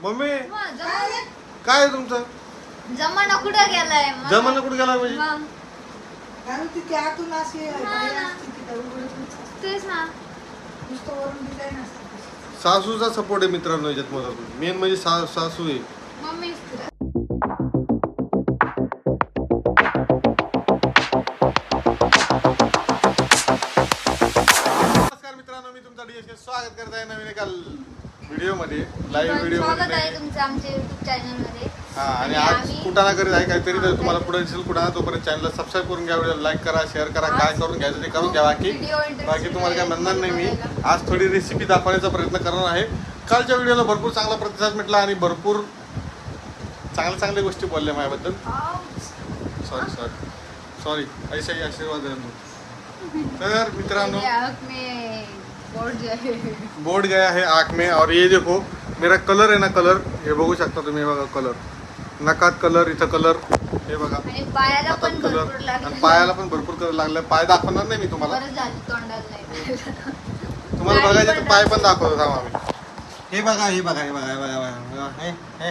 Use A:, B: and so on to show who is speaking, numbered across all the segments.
A: Mummy काय आहे तुमचं
B: जमाना कुठं गेलाय मग?
A: जमाना कुठे गेला म्हणजे
B: मग
C: कारण ती त्यातून अशी
B: हा
C: बाहेर
B: ना.
C: असते ती त्या उघडतच असते.
B: तेच ना
C: नुसतं वरून डिझाईन असते तशी.
A: सासूचा सपोर्ट आहे मित्रांनो याच्यात मला मेन म्हणजे सा सासू आहे
B: मम्मी
A: नमस्कार मित्रांनो मी तुमचा डीएस स्वागत करत आहे नवीन एका व्हिडिओमध्ये लाईव्ह व्हिडिओ
B: स्वागत आहे तुमचं आमच्या युट्यूब चॅनलमध्ये
A: हा आणि आज
B: आम्ही-
A: कुठाना करीत आहे काहीतरी तर तुम्हाला पुढे दिसेल कुठाना तोपर्यंत चॅनलला सबस्क्राईब करून घ्या व्हिडिओ लाईक करा शेअर करा काय करून घ्यायचं ते करून घ्या बाकी.
B: video interesting
A: बाकी तुम्हाला काय
B: आहे
A: म्हणणार नाही मी.
B: बघायला.
A: आज थोडी रेसिपी दाखवण्याचा प्रयत्न करणार आहे. कालच्या व्हिडिओला भरपूर चांगला प्रतिसाद मिळाला आणि भरपूर चांगल्या चांगल्या गोष्टी बोलल्या माझ्याबद्दल. सॉरी सॉरी सॉरी ऐशाही आशीर्वाद आहे ना. तर मित्रांनो
B: बोर्ड
A: गया है आँख में और ये देखो मेरा कलर है ना कलर? हे बघू शकता तुम्ही बघा कलर. नकात कलर इथं कलर हे बघा.
B: पायाला पण
A: कलर.
B: भरपूर
A: आणि पायाला पण भरपूर कलर लागलाय पाय दाखवणार नाही मी तुम्हाला. तुम्हाला बघायचं तर पाय पण दाखवतो. थांबा मी. हे बघा हे बघा हे बघा हे बघा बघा हे.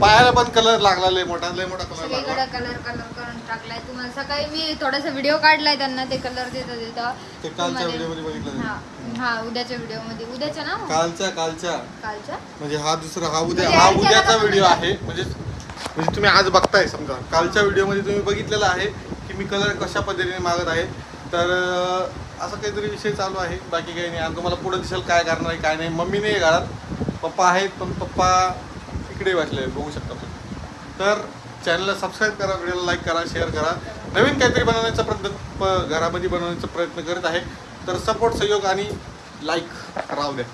A: पायाला पण कलर लागला लय मोठा लय मोठा कलर लागला.
B: सगळीकडे कलर कलर करून टाकलाय. तुम्हाला सकाळी मी थोडासा व्हिडिओ काढलाय त्यांना ते कलर देता देता.
A: ते कालच्या व्हिडिओमध्ये बघितलं
B: हा हा उद्याच्या व्हिडिओमध्ये. उद्याच्या ना?
A: कालच्या कालच्या.
B: कालच्या?
A: म्हणजे हा दुसरा हा उद्या
B: म्हणजे
A: हा उद्याचा व्हिडिओ आहे. म्हणजे म्हणजे तुम्ही आज बघताय समजा. कालच्या व्हिडिओमध्ये तुम्ही बघितलेलं आहे की मी कलर कशा पद्धतीने मागत आहे. तर अं, असं काहीतरी विषय चालू आहे. बाकी काही नाही. आणि तुम्हाला पुढे दिसेल काय करणार आहे काय नाही. मम्मी नाही आहे घरात. पप्पा आहेत पण पप्पा इकडे बसले बघू शकता तुम्ही. तर चॅनलला सबस्क्राईब करा व्हिडिओला लाईक करा शेअर करा. नवीन काहीतरी बनवण्याचा प्रयत्न प- घरामध्ये बनवण्याचा प्रयत्न करत आहे. तर सपोर्ट सहयोग आणि लाईक राहू द्या.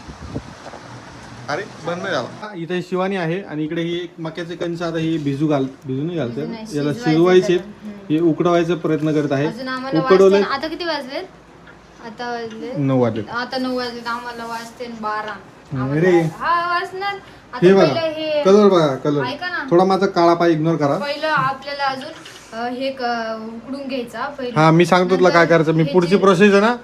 A: अरे बंद नाही झाला. इथे शिवानी आहे आणि इकडे ही एक मक्याचे कंच आता ही भिजू घाल भिजू नाही
B: भिजू नाही,
A: घालते याला
B: शिजवायचं
A: शिजवायचे
B: त्याला. हम्म.
A: हे उकडवायचा प्रयत्न करत आहे.
B: अजून आम्हाला
A: उकडवलंय
B: वाजते आता किती वाजलेत? आता वाजले
A: नऊ वाजले
B: आता नऊ वाजलेत. आम्हाला वाजते बारा.
A: हम्म, रे.
B: आम्हाला- हा वाजणार. आता
A: हे
B: पहिलं
A: बघा
B: हे
A: कलर बघा कलर.
B: ना.
A: थोडा माझा काळा पाय इग्नोर करा.
B: पहिलं आपल्याला अजून अं, हे क- उकडून घ्यायचा पहिलं.
A: हा मी सांगतो तुला काय करायचं. मी पुढची प्रोसेस आहे ना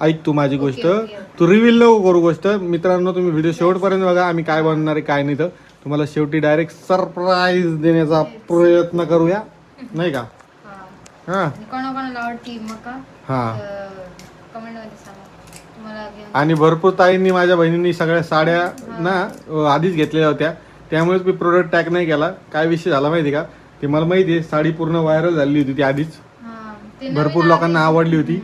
A: ऐक तू माझी गोष्ट.
B: Okay, okay.
A: तू रिव्हील नको करू गोष्ट. मित्रांनो तुम्ही व्हिडिओ शेवटपर्यंत बघा आम्ही काय बनणार आहे काय नाही तर. तुम्हाला शेवटी डायरेक्ट सरप्राईज देण्याचा प्रयत्न करूया. नाही का?
B: हा.
A: हा.
B: आणि कोणाकोणाला आवडती मका?
A: हा.
B: कमेंटमध्ये सांगा.
A: आणि भरपूर ताईंनी माझ्या बहिणींनी सगळ्या साड्या ना आधीच घेतलेल्या होत्या. त्यामुळेच मी प्रोडक्ट टॅग नाही केला. काय विषय झाला माहिती का? ते मला माहिती आहे साडी पूर्ण व्हायरल झाली होती ती आधीच.
B: ते
A: भरपूर लोकांना. आवडली होती.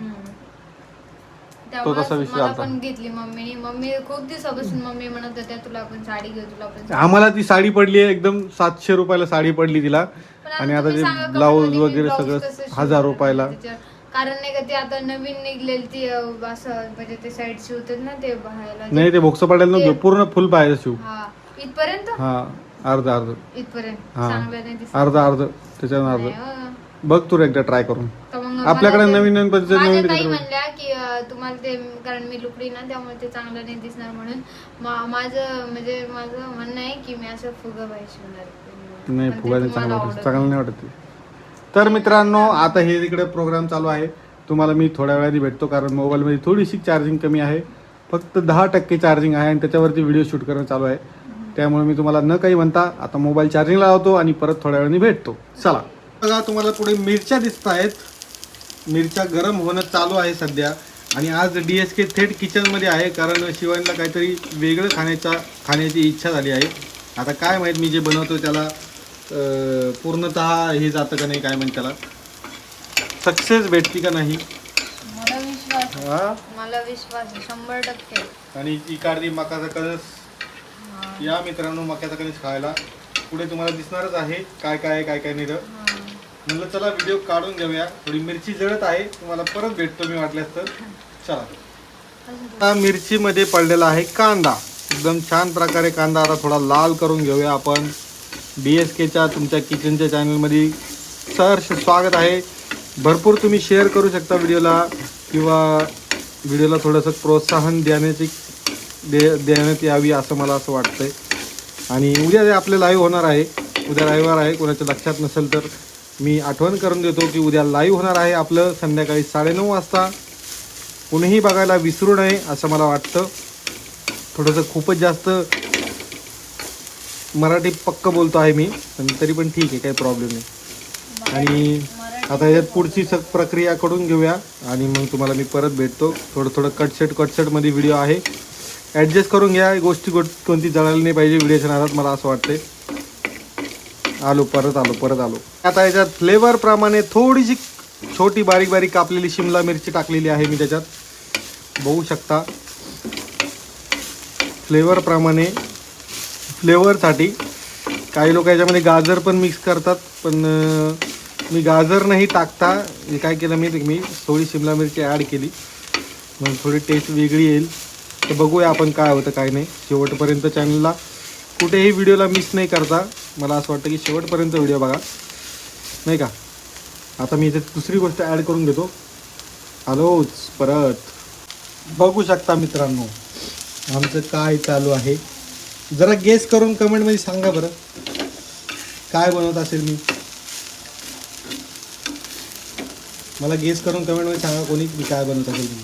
B: त्यामुळेच
A: तसा विषय.
B: पण घेतली मम्मीने. मम्मी खूप दिवसापासून मम्मी म्हणत होत्या तुला पण साडी घेऊ तुला पण
A: आम्हाला ती साडी पडली एकदम सातशे रुपयाला साडी पडली तिला. आणि आता ते ब्लाऊज वगैरे सगळं हजार रुपयाला.
B: कारण नाही का ते आता नवीन निघलेली ती अं, असं म्हणजे ते साईड शिवतात ना ते बाहेरला
A: नाही ते भोक्स पडायला नव्हतं पूर्ण फुल पाहिजे शिव
B: हा. इथपर्यंत?
A: हा अर्ध अर्ध.
B: इथपर्यंत?
A: हा.
B: चांगलं नाही दिसत.
A: अर्ध अर्ध. त्याच्यावर अर्ध.
B: हो.
A: बघ तू एकदा ट्राय करून.
B: तर मग
A: आपल्याकडे
B: ते-
A: नवीन नवीन पद्धतीचं
B: माझ्या
A: नवीन
B: ताई
A: काहीतरी-
B: म्हणल्या की अं, तुम्हाला ते कारण मी लुकडी ना त्यामुळे ते चांगलं नाही दिसणार म्हणून. मा- माझं म्हणजे माझं म्हणणं आहे की मी असं फुगा बाई शिवणार.
A: नाही
B: पण ते
A: फुगाने
B: तुम्हाला
A: चांगलं वाटत.
B: आवडत
A: चांगलं नाही वाटत ते. तर मित्रांनो आता हे तिकडे प्रोग्राम चालू आहे. तुम्हाला मी थोड्या वेळाने भेटतो कारण मोबाईलमध्ये थोडीशी चार्जिंग कमी आहे. फक्त दहा टक्के चार्जिंग आहे आणि त्याच्यावरती व्हिडिओ शूट करणं चालू आहे. त्यामुळे मी तुम्हाला न काही म्हणता आता मोबाईल चार्जिंगला लावतो आणि परत थोड्या वेळाने भेटतो. चला. बघा तुम्हाला पुढे मिरच्या दिसत आहेत मिरच्या गरम होणं चालू आहे सध्या. आणि आज डी एस के थेट किचनमध्ये आहे कारण शिवायला काहीतरी वेगळं खाण्याचा खाण्याची इच्छा झाली आहे. आता काय माहीत मी जे बनवतो त्याला पूर्णतः हे जातं का नाही काय म्हणते त्याला. सक्सेस भेटती का नाही?
B: मला विश्वास.
A: हा?
B: मला विश्वास आहे शंभर टक्के.
A: आणि इकार्दी मकाचा कणस. या मित्रांनो मक्याचा कणस खायला. पुढे तुम्हाला दिसणारच आहे काय काय आहे काय काय नाही तर. म्हणलं चला व्हिडिओ काढून घेऊया. थोडी मिरची जळत आहे तुम्हाला परत भेटतो मी वाटल्यास तर. चला. आता मिरचीमध्ये पडलेला आहे कांदा. एकदम छान प्रकारे कांदा आता थोडा लाल करून घेऊया आपण. डी एस केच्या तुमच्या किचनच्या चॅनलमध्ये सहर्ष स्वागत आहे. भरपूर तुम्ही शेअर करू शकता व्हिडिओला किंवा व्हिडिओला थोडंसं प्रोत्साहन देण्याची दे देण्यात यावी असं मला असं वाटतंय. आणि उद्या जे आपलं लाईव्ह होणार आहे उद्या रविवार आहे कोणाच्या लक्षात नसेल तर मी आठवण करून देतो की उद्या लाईव्ह होणार आहे आपलं संध्याकाळी साडेनऊ वाजता. कुणीही बघायला विसरू नये असं मला वाटतं. थोडंसं खूपच जास्त मराठी पक्क बोलतो आहे मी पण तरी पण ठीक आहे काही प्रॉब्लेम नाही. आणि आता याच्यात पुढची सग प्रक्रिया करून घेऊया आणि मग तुम्हाला मी परत भेटतो. थोडं थोडं कटसेट कटसेटमध्ये व्हिडिओ आहे. ॲडजस्ट करून घ्या गोष्टी गोट कोणती जळायला नाही पाहिजे व्हिडिओच्या नादात मला असं वाटते आलो परत आलो परत आलो. आता याच्यात फ्लेवरप्रमाणे थोडीशी छोटी बारीक बारीक कापलेली शिमला मिरची टाकलेली आहे मी त्याच्यात. बघू शकता. फ्लेवरप्रमाणे फ्लेवरसाठी काही लोक याच्यामध्ये गाजर पण मिक्स करतात पण मी गाजर नाही टाकता. काय केलं मी मी थोडी शिमला मिरची ॲड केली. म्हणून थोडी टेस्ट वेगळी येईल. तर बघूया आपण काय होतं काय नाही. शेवटपर्यंत चॅनलला कुठेही व्हिडिओला मिस नाही करता. मला असं वाटतं की शेवटपर्यंत व्हिडिओ बघा. नाही का? आता मी इथे दुसरी गोष्ट ॲड करून घेतो. आलोच परत. बघू शकता मित्रांनो आमचं काय चालू आहे? जरा गेस करून कमेंटमध्ये सांगा बरं. काय बनवत असेल मी? मला गेस करून कमेंटमध्ये सांगा कोणी मी काय बनवत असेल मी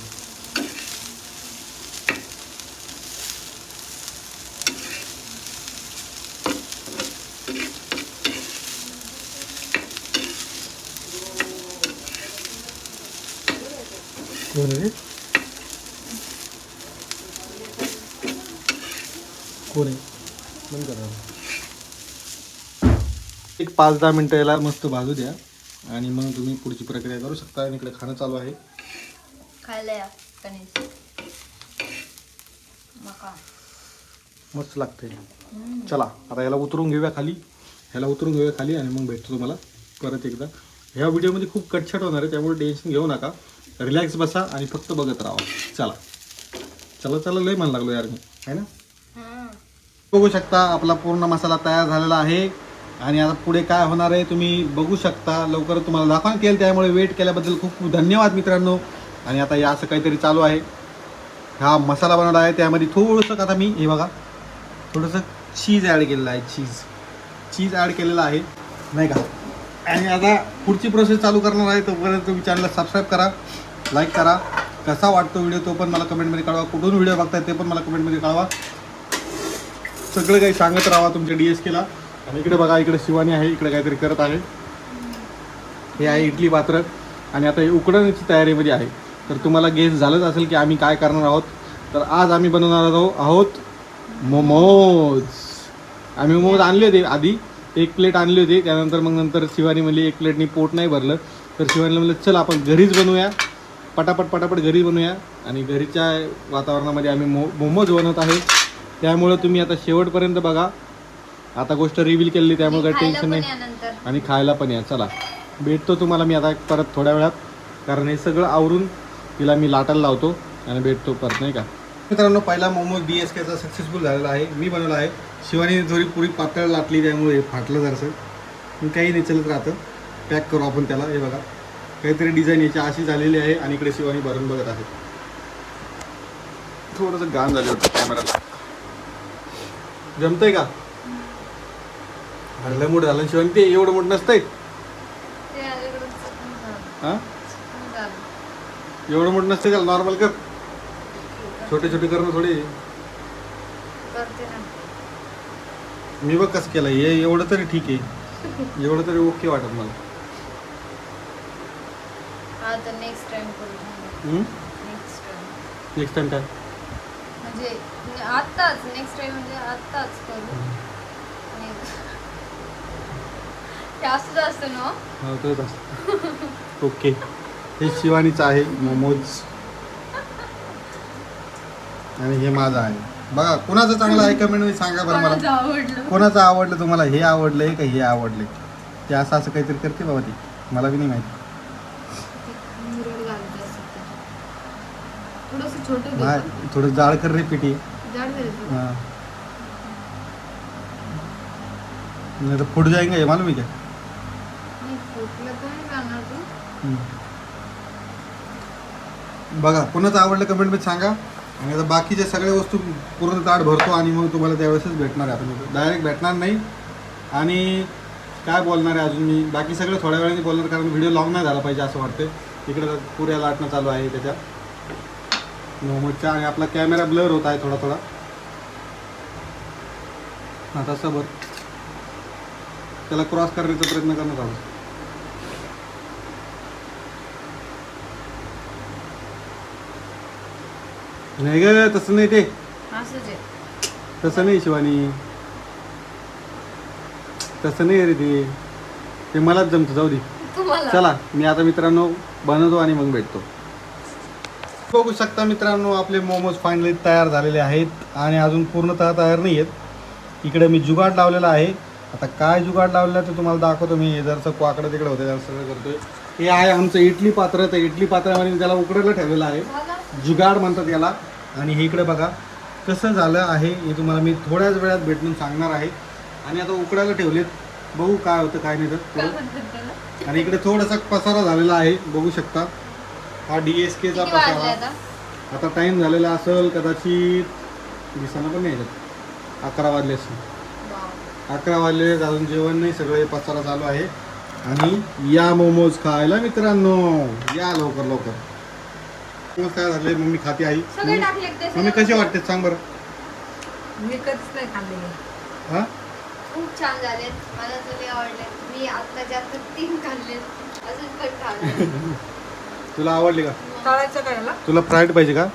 A: कोण रे? आहे बंद करा. एक पाच दहा मिनटं याला मस्त भाजू द्या. आणि मग तुम्ही पुढची प्रक्रिया करू शकता. आणि इकडे खाणं चालू आहे.
B: खायला या कणीस मका.
A: मस्त लागते चला आता याला उतरून घेऊया खाली. ह्याला उतरून घेऊया खाली आणि मग भेटतो तुम्हाला परत एकदा. ह्या व्हिडिओमध्ये खूप कटछट होणार आहे त्यामुळे टेन्शन घेऊ नका. रिलॅक्स बसा आणि फक्त बघत राहा. चला. चला चला लय मन लागलो यार मी. आहे ना. बघू शकता आपला पूर्ण मसाला तयार झालेला आहे. आणि आता पुढे काय होणार आहे तुम्ही बघू शकता. लवकर तुम्हाला दाखवण केलं त्यामुळे वेट केल्याबद्दल खूप खूप धन्यवाद मित्रांनो. आणि आता या असं काहीतरी चालू आहे. हा मसाला बनवला आहे. त्यामध्ये थोडंसं आता मी हे बघा. थोडंसं चीज ॲड केलेलं आहे चीज चीज ॲड केलेलं आहे. नाही का? आणि आता पुढची प्रोसेस चालू करणार आहे. तोपर्यंत तुम्ही चॅनलला सबस्क्राईब करा लाईक करा. कसा वाटतो व्हिडिओ तो पण मला कमेंटमध्ये कळवा. कुठून व्हिडिओ बघताय ते पण मला कमेंटमध्ये कळवा. सगळं काही सांगत राहा तुमच्या डी एस केला आणि इकडे बघा इकडे शिवानी आहे इकडे काहीतरी करत आहे. हे आहे इडली पात्र. आणि आता हे उकडण्याची तयारीमध्ये आहे. तर तुम्हाला गेस झालंच असेल की आम्ही काय करणार आहोत. तर आज आम्ही बनवणार आहोत मोमोज. आम्ही मोमोज आणले होते आधी. एक प्लेट आणली होती. त्यानंतर मग नंतर शिवानी म्हणली एक प्लेटनी पोट नाही भरलं. तर शिवानीला म्हणलं चल आपण घरीच बनवूया. पटापट पटापट घरी बनवूया. आणि घरीच्या वातावरणामध्ये आम्ही मो मोमोज बनवत आहे. त्यामुळं तुम्ही आता शेवटपर्यंत बघा. आता गोष्ट रिव्हील केलेली त्यामुळे काही टेन्शन नाही. आणि खायला पण या चला. भेटतो तुम्हाला मी आता परत थोड्या वेळात. कारण हे सगळं आवरून तिला मी लाटायला लावतो आणि भेटतो परत नाही का? मित्रांनो पहिला मोमोज डी एस केचा सक्सेसफुल झालेला आहे. मी बनवला आहे. शिवानी थोडी पुरी पातळ लाटली त्यामुळे हे फाटलं जरासं. मी काही नाही चलत राहतं. पॅक करू आपण त्याला हे बघा. काहीतरी डिझाईन याची अशी झालेली आहे आणि इकडे शिवानी भरून बघत आहे. थोडंसं गाण झालं होतं कॅमेराला जमतंय का? हरलं मोठं झालं शिवानी ते एवढं मोठं नसतंय. हां. एवढं मोठं नसते का नॉर्मल कर. छोटे छोटे कर ना थोडे. मी बघ कसं केलं हे एवढं तरी ठीक आहे. एवढं तरी ओके वाटत मला.
B: तर नेक्स्ट टाइम करू. नेक्स्ट टाइम
A: नेक्स्ट टाइम काय?
B: म्हणजे आत्ताच नेक्स्ट टाइम म्हणजे आत्ताच करू. आणि ते असंच असतं ना?
A: हो तसंच असतं. ओके. हे शिवानीचं आहे मोमोज. आणि हे माझं आहे. बघा कोणाचं चांगलं आहे कमेंटमध्ये सांगा बरं मला.
B: कोणाचं आवडलं?
A: कोणाचं आवडलं तुम्हाला? हे आवडलंय का हे आवडले ते असं असं काहीतरी करते बाबा ती. मला बी नाही माहिती
B: मुरड घालते असं त्याच्यात. थोडंसं छोटं.
A: थोडं जाड कर रे पिठी
B: जाड करायचं.
A: हाँ. नहीं तो फूट जाएंगे ये मालूम है क्या
B: नाही, फुटलं तर नाही जाणार तू.
A: बघा पुन्हा आवडलं कमेंटमध्ये सांगा. आणि आता बाकीच्या सगळ्या वस्तू पूर्ण ताट भरतो आणि मग तुम्हाला त्यावेळेसच भेटणार आहे. आता डायरेक्ट भेटणार नाही. आणि काय बोलणार आहे अजून मी? बाकी सगळं थोड्या वेळाने बोलणार कारण व्हिडिओ लॉंग नाही झाला पाहिजे असं वाटतं इकडे पुऱ्या लाटणं चालू आहे त्याच्या. मोमोजच्या आणि आपला कॅमेरा ब्लर होत आहे थोडा थोडा. हां तसं बर त्याला क्रॉस करण्याचा प्रयत्न करणं चालू. नाही ग तसं नाही ते. तसं नाही शिवानी. तसं नाही रे ते. ते मलाच जमतं जाऊ दे. चला मी आता मित्रांनो बनवतो आणि मग भेटतो. बघू शकता मित्रांनो आपले मोमोज फायनली तयार झालेले आहेत आणि अजून पूर्णतः तयार नाही आहेत. इकडे मी जुगाड लावलेला आहे. आता काय जुगाड लावलेला ते तुम्हाला दाखवतो मी. जरसं क्वाकडं तिकडे होते जरा सगळं करतोय. हे आहे आमचं इडली पात्र. तर इडली पात्रामध्ये मी त्याला उकडायला ठेवलेलं आहे. जुगाड म्हणतात याला. आणि हे इकडे बघा कसं झालं आहे हे तुम्हाला मी थोड्याच वेळात भेटून सांगणार आहे. आणि आता उकडायला ठेवलेत. बघू काय होतं काय नाही तर. आणि इकडे थोडासा पसारा झालेला आहे. बघू शकता. हा डी एस
B: किती वाजले
A: पसारा
B: आता
A: आता टाइम झालेला असेल कदाचित दिसाना पण नाही याच्यात अकरा वाजले असेल.
B: वाव.
A: अकरा वाजले अजून जेवण नाही सगळे पसारा चालू आहे. आणि या मोमोज खायला मित्रांनो या लवकर लवकर. मोमोज काय झाले मम्मी खाती आई.
B: सगळे टाकले ते
A: मम्मी कसे वाटते सांग बरं.
C: मी कधीच नाही खाल्लेली
A: हा.
B: खूप छान झालेत मला आवडले. मी आता जास्त तीन खाल्ले. अजून पण खाल्ले.
A: तुला आवडली का?
C: तळायचं काय याला
A: तुला फ्राईड पाहिजे का?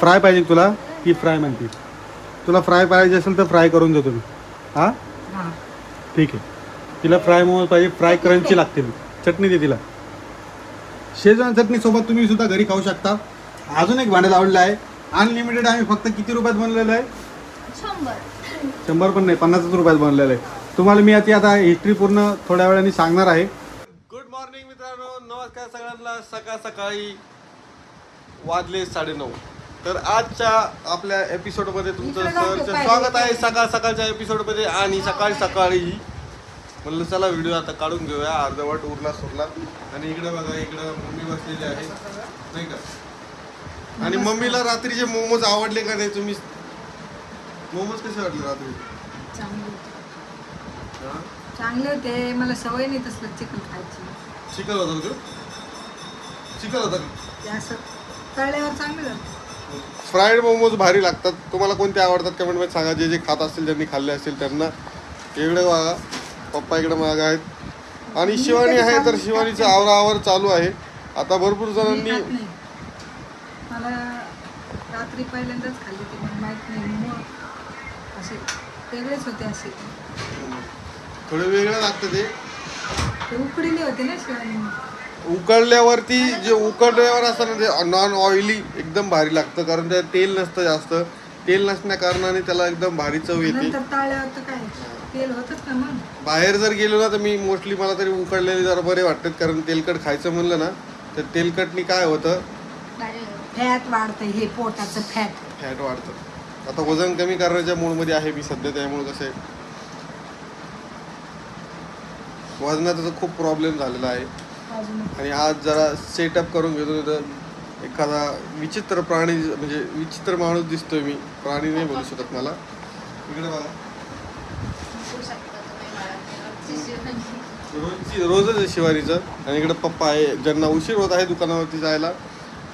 A: फ्राय पाहिजे का तुला? ती फ्राय म्हणते. तुला फ्राय पाहिजे असेल तर फ्राय करून देतो मी. हा?
C: हां.
A: ठीक आहे. तिला फ्राय मोमोज पाहिजे फ्राय क्रंची लागते चटणी दे तिला. शेजवान चटणी सोबत तुम्ही सुद्धा घरी खाऊ शकता. अजून एक भांडं लावलेलं आहे. अनलिमिटेड आम्ही फक्त किती रुपयात बनलेलं आहे?
B: शंभर.
A: शंभर पण नाही पन्नासच रुपयात बनलेलं आहे. तुम्हाला मी आता आता हिस्ट्री पूर्ण थोड्या वेळाने सांगणार आहे. नमस्कार सगळ्यांना. सकाळ सकाळी वाजले साडेनऊ. तर आजच्या आपल्या एपिसोडमध्ये तुमचं सरचं? स्वागत आहे सकाळ सकाळच्या एपिसोडमध्ये आणि सकाळी सकाळी. म्हणलं चला व्हिडिओ आता काढून घेऊया. अर्धवट उरला सुरला. आणि इकडे बघा इकडं मम्मी बसलेली आहे. नाही का? आणि मम्मीला रात्रीचे मोमोज आवडले का नाही तुम्ही? मोमोज कसे वाटले रात्री?
C: चांगले होते. मला सवय नाही तसलं चिकन खायची.
A: चिकन होता चिकन होता का?
C: ते असं तळल्यावर चांगलं झालं
A: फ्राईड मोमोज भारी लागतात. तुम्हाला कोणते आवडतात कमेंटमध्ये सांगा. जे जे खात असतील ज्यांनी खाल्ले असतील त्यांना. इकडे बघा. पप्पा इकडे माग आहेत. आणि शिवानी आहे तर शिवानीचं आवरावर चालू आहे. आता भरपूर
C: मी
A: जणांनी
C: खात नाही. मला रात्री पहिल्यांदाच खाल्ली ती. मला माहीत नाही. मग असे वेगळेच होते असे.
A: थोडे वेगळं लागतं ते.
C: ते उकडीले होते ना शिवानी.
A: उकळल्यावरती जे उकळल्यावर असतं ना ते नॉन ऑइली एकदम भारी लागतं. कारण त्यात तेल नसतं जास्त. तेल नसण्या कारणाने त्याला एकदम भारी चव येते.
C: नंतर तळल्यावर तर काय? तेल होतच ना मग.
A: बाहेर जर गेलो ना तर मी मोस्टली मला तरी उकडलेले जरा बरे वाटतात. कारण तेलकट खायचं म्हणलं ना तर तेलकटनी काय होतं?
C: फॅट वाढतं हे पोटाचं फॅट.
A: फॅट वाढतं. आता वजन कमी करण्याच्या मूडमध्ये आहे मी सध्या त्यामुळे कसं आहे? वजनाचा तर खूप प्रॉब्लेम झालेला आहे. आणि आज जरा सेटअप करून घेतो तिथं. एखादा विचित्र प्राणी म्हणजे विचित्र माणूस दिसतोय मी. प्राणी नाही बोलू शकत मला. इकडे बघा. रोजची रोजच आहे शिवारीचं. आणि इकडे पप्पा आहे ज्यांना उशीर होत आहे दुकानावरती जायला.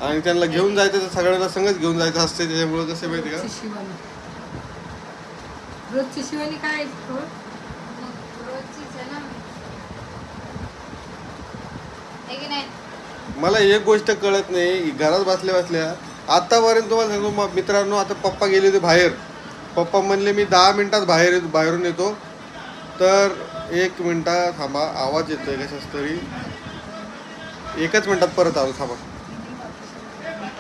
A: आणि त्यांना घेऊन जायचं तर सगळ्यांना संगच घेऊन जायचं असते त्याच्यामुळे कसं माहिती का?
C: रोजची शिवानी काय आहे? हो?
B: मग रोजचीच आहे ना हे की नाही?
A: मला एक गोष्ट कळत नाही. घरात बसल्या बसल्या आतापर्यंत तुम्हाला सांगतो मग मित्रांनो आता पप्पा गेले होते बाहेर. पप्पा म्हणले मी दहा मिनिटात बाहेर येतो बाहेरून येतो. तर एक मिनटा थांबा आवाज येतोय कशाच तरी एकच मिनिटात परत आलो थांबा.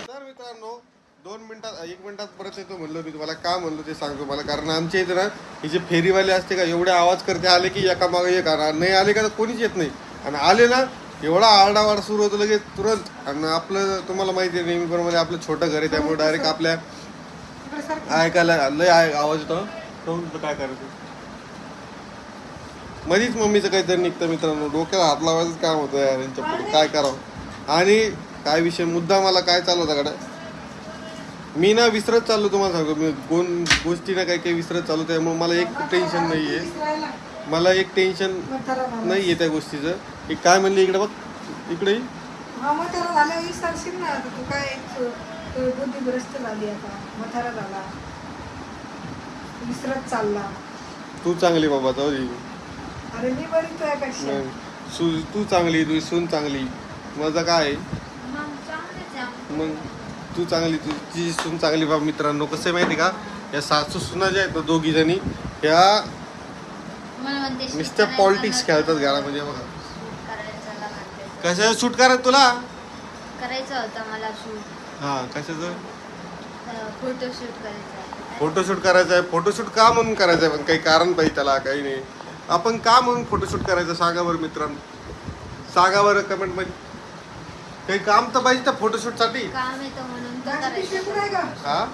A: तर मित्रांनो दोन मिनिटात एक मिनिटात परत येतो म्हणलो मी तुम्हाला. का म्हणलो ते सांगतो मला कारण आमच्या इथे ना हे जे फेरीवाले असते का एवढे आवाज करते आले की एका मागे एक आणा नाही आले का तर कोणीच येत नाही. आणि आले ना एवढा आरडावाड सुरू होतो लगेच तुरंत. आणि आपलं तुम्हाला माहिती आहे नेहमीप्रमाणे आपलं छोटं घर आहे त्यामुळे डायरेक्ट आपल्या ऐकायला लय आय- आवाज येतो काय करायचं? मधीच मम्मीचं काहीतरी निघतं मित्रांनो डोक्याला हात लावायचं काम होतं यार यांच्या पुढे. काय करावं? आणि काय विषय मुद्दा मला काय चालू होता कडे मी ना विसरत चाललो तुम्हाला सांगतो मी कोण गोष्टी ना काही काही विसरत चालू त्यामुळे मला एक टेन्शन नाही आहे मला एक टेन्शन
C: म्हातारा झाला.
A: नाही आहे त्या गोष्टीचं की काय म्हणले इकडे बघ इकडे ये.
C: हा म्हातारा झाला विसरशील ना आता तू काय तू- तू बुद्धिभ्रष्ट झाली आता म्हातारा झाला विसरत चालला
A: तू चांगली बाबा जाऊ दे
C: अरे मी बरी तुझ्यापेक्षा
A: मग सू तू चांगली तुझी सून चांगली माझं काय आहे?
B: मग चांगलंच आहे आमचं.
A: मग तू चांगली तुझी सून चांगली बाबा मित्रांनो कसं आहे माहिती का या सासू सुना ज्या आहेत ना दोघी जणी ह्या
B: मला म्हणते करायचं
A: पॉलिटिक्स खेळतात घरामध्ये बघा.
B: shoot करायचं ला म्हणते.
A: कशा शूट करायचं तुला?
B: करायचं होतं मला शूट.
A: हा कशाचं?
B: फोटो शूट करायचं
A: फोटोशूट करायचं आहे फोटोशूट का म्हणून करायचं आहे पण काही कारण पाहिजे त्याला काही नाही. आपण का म्हणून फोटोशूट करायचं? सांगा बरं मित्रांनो. सांगा बरं कमेंटमध्ये काही काम तर पाहिजे त्या फोटोशूटसाठी?
B: काम येतं म्हणून तर करायचं
A: हा?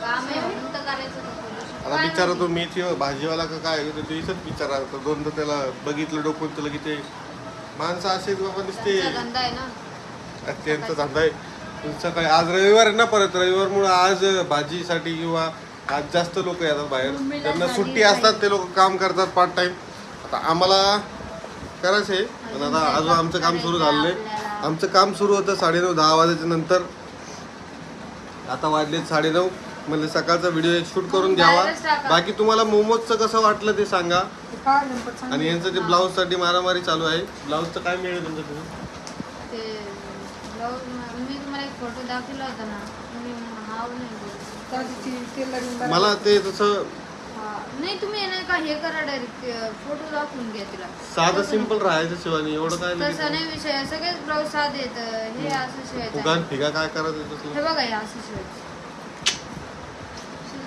B: काम आहे म्हणून तर करायचं होतं.
A: आता विचारा तो? मेथी भाजीवाला का काय आहे, तो इथंच विचारा तर दोनदा त्याला बघितलं डोकून त्याला की ते माणसं असेच बाबा दिसते
B: त्यांचा धंदा आहे ना.
A: त्यांचा धंदा आहे. सकाळी आज रविवार आहे ना परत. रविवारमुळे आज भाजीसाठी किंवा आज जास्त लोक येतात बाहेर. त्यांना सुट्टी असतात. ते लोक काम करतात पार्ट टाइम आता आम्हाला करायचं आहे पण आता अजून आमचं काम सुरू झालं नाही
B: आपल्याला.
A: आमचं काम सुरू होतं साडेनऊ दहा वाजायच्या नंतर. आता वाजले साडेनऊ. म्हणजे सकाळचा व्हिडिओ एक शूट करून घ्यावा. बाकी तुम्हाला मोमोजचं कसं वाटलं ते सांगा. आणि यांचं ते ब्लाऊजसाठी मारामारी चालू आहे ब्लाऊजचं काय मिळेल तुमचं तुम्ही
B: ते ब्लाऊज मी तुम्हाला एक फोटो दाखवला होता ना मी हाव नाही बोलत.
C: त्याची ती- ते लग्न बरं.
A: मला ते तसं.
B: नाही तुम्ही नाही का हे करा डायरेक्ट फोटो दाखवून घ्या तिला
A: साधं सिंपल राहायचं शिवानी एवढं काय
B: तसं? नाही विषय सगळेच ब्लाऊज साधे येत हे असं शिवायचं
A: काय करायचं
B: हे बघा हे असं शिवायचं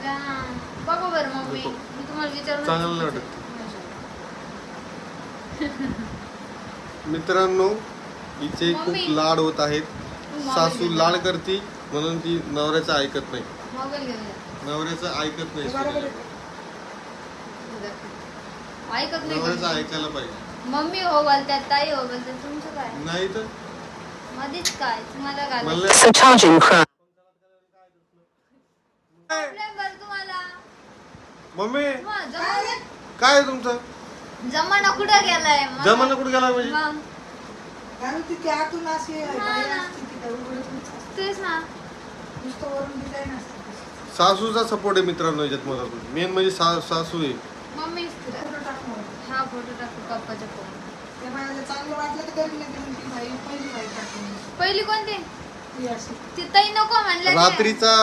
B: शिवल्या ना. बघा बरं मम्मी
A: नको.
B: मी तुम्हाला विचारून
A: चांगलं नाही वाटत. मित्रांनो हिचे खूप. लाड होत आहेत सासू लाड. करती म्हणून ती नवऱ्याचं ऐकत नाही. नवऱ्याचं ऐकत नाही.
B: ऐकत नाही
A: नवऱ्याचं. ऐकायला पाहिजे
B: मम्मी हो बोलतात ताई हो बोलतात तुमचं काय
A: नाही तर
B: मध्येच काय तुम्हाला काय
A: म्हणलं
D: The charging crowd.
B: प्रॉब्लेम बरं तुम्हाला
A: मम्मी काय आहे तुमचं?
B: जमाना कुठं गेलाय? मग-
A: जमाना कुठं गेला म्हणजे?
B: मग
C: कारण ती ती आतून अशी आहे,
B: हा
C: बाई
B: ना.
C: असते ती काय उघडतच असते.
B: तेच ना.
C: नुसतं वरून डिझाईन असते तशी.
A: सासूचा सपोर्ट आहे मित्रांनो याच्यात मला मेन म्हणजे सा- सासू आहे.
B: मम्मी
C: फोटो टाक मग.
B: हा फोटो टाकू पप्पाच्या फोन
C: त्या बाईला चांगलं वाटलं तर करून येते मग ती बाई पहिली बाई टाकून
B: पहिली कोणती? नको म्हणल्या ते.
A: रात्रीचा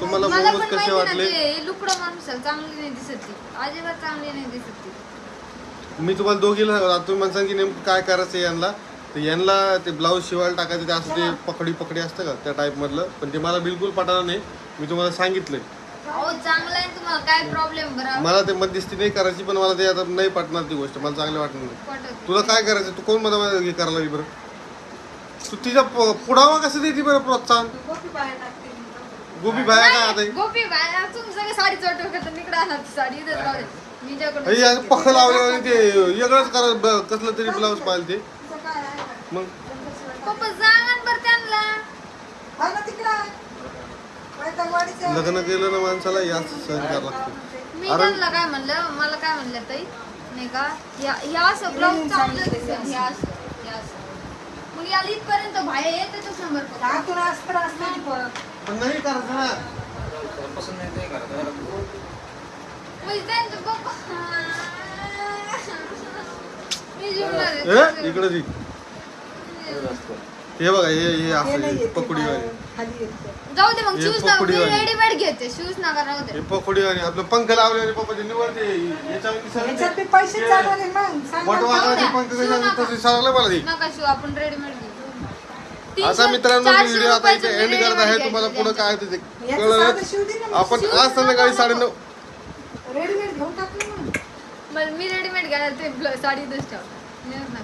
A: तुम्हाला
B: मला
A: मोमोज
B: पण
A: कसे
B: माहिती ना
A: वाटले?
B: ते लुकडं चांगली नाही दिसत ती. अजिबात चांगली नाही दिसत ती.
A: मी तुम्हाला दोघीला तुम्ही म्हणसान की नेमकं काय करायचं यांना. तर यांना ते ब्लाऊज शिवायला टाकायचं ते असं ते पकडी पकडी असतं का त्या टाईप मधलं. पण ते मला बिलकुल पटायला नाही. मी तुम्हाला सांगितलंय.
B: अहो चांगलं आहे तुम्हाला. काय प्रॉब्लेम बरं?
A: मला ते मध्यस्थी नाही करायची पण मला ते आता नाही पटणार ती गोष्ट. मला चांगली वाटणार नाही.
B: पटत
A: तुला काय करायचं? तू कोणमध्ये मध्ये हे करायला लागली बरं? तू तिचा प- पुढावा कसं देते बरं प्रोत्साहन?
C: गोपी बाहेर टाकते मी जाऊ.
A: गोपी बाया काय आता?
B: नाही, गोपी बाय तुम्ही सगळे साडी चोट करता निकडा आणा ती साडी. इथेच राहू दे. मी ज्याकडून
A: हे असं पख लावले आणि ते वेगळंच करा ब- कसलं तरी ब्लाऊज पाहिजे ते.
C: तिचं काय आहे? का?
A: मग?
B: पप्पा सांगा बरं त्यांना.
C: हा ना तिकडं आहे. वैतागवाडीचं आहे.
A: लग्न केलं ना माणसाला याच सहन करावं लागतं.
B: मी
A: अरे-
B: त्यांना काय म्हणलं? मला काय म्हणलं ताई? नाही का? या असं ब्लाऊज चांगलं दिसेल. असं. मग याला इथपर्यंत बाहेर येते तो शंभर पप्पा.
C: आतून अस्तर असते ती परत.
A: पण नाही करायचं ना
B: म्हणजे त्यांचं पप्पा मी जेवणार
A: ए
B: आहे.
A: इकडे ती हे बघा हे हे
C: हे
A: असं
C: नाही
A: हे
C: येत, ते
A: पकोडी
C: बाहेर
A: वाली
C: खाली येते.
B: जाऊ दे मग
A: हे
B: शूज ना मी. रेडीमेड घेते शूज नका राहू दे
A: हे पकोडी आणि आपलं पंख लावले आणि पप्पा ते निवडते याच्यावरती
C: याच्यात
A: ते-
C: ते पैसे
A: ते
C: आहे मग सांग.
A: पंख
B: नका.
A: तसे मला ते
B: नका शू आपण रेडीमेड
A: आता
B: तीनशे-
A: मित्रांनो
B: चारशे
A: व्हिडिओ आता इथे एंड करत आहे. तुम्हाला पुढे. काय ते
C: याचं
A: कळलं
C: साधं शिव दे ना मग.
A: आपण आज संध्याकाळी
B: मी रेडीमेड घ्यायला ते साडी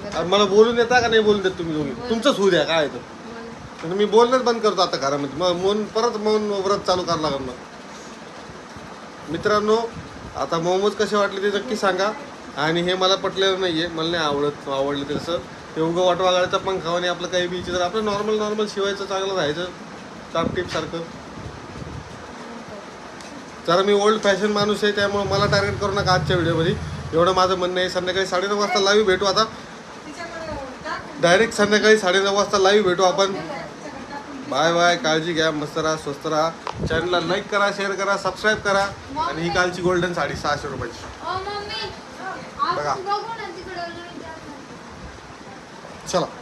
A: अरे मला बोलून देता का नाही बोलून देत तुम्ही दोघी. तुमचंच होऊ द्या काय तर मी बोलणंच बंद करतो आता घरामध्ये मग मौन परत मौन व्रत चालू करावं लागणार मग. मित्रांनो आता मोमोज कसे वाटले ते नक्की सांगा. आणि हे मला पटलेलं नाहीये. मला नाही आवडत आवडलं तसं ते उगं वाटवागाळाचा पण खावाने आपलं काही बी तर आपलं नॉर्मल नॉर्मल शिवायचं चांगलं राहायचं. टापटीप सारखं. जरा मी ओल्ड फॅशन माणूस आहे त्यामुळे मला टार्गेट करू नका आजच्या व्हिडिओमध्ये. एवढं माझं म्हणणं आहे संध्याकाळी साडेनऊ वाजता लाईव्ह भेटू आता. डायरेक्ट संध्याकाळी साडेनऊ वाजता लाईव्ह भेटू आपण. बाय बाय काळजी घ्या मस्त राहा स्वस्त राहा. चॅनलला लाईक करा शेअर करा सबस्क्राईब करा. आणि ही कालची गोल्डन साडी सहाशे रुपयाची. बघा.
B: आपण बघू ना तिकडं
A: चला